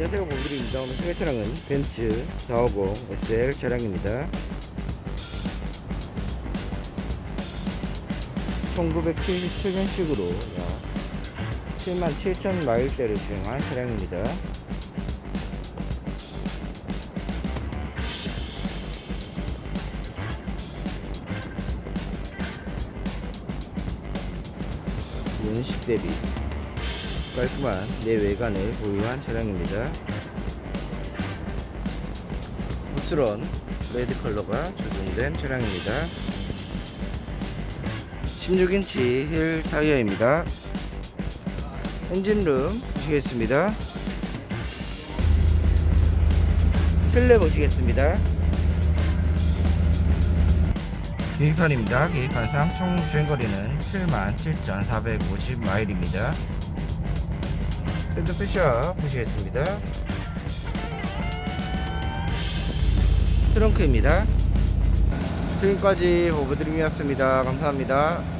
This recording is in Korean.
안녕하세요. 모빌입니다 오늘 소개 차량은 벤츠 450 SL 차량입니다. 1977년식으로 약 7만 7천 마일대를 주행한 차량입니다. 연식 대비 깔끔한 내 외관을 보유한 차량입니다. 부스런 레드 컬러가 적용된 차량입니다. 16인치 힐 타이어입니다. 엔진룸 보시겠습니다. 실내 보시겠습니다. 계기판입니다. 계기판상 총 주행거리는 77,450마일입니다. 샌드페셔 보시겠습니다. 트렁크입니다. 지금까지 보부드림이었습니다. 감사합니다.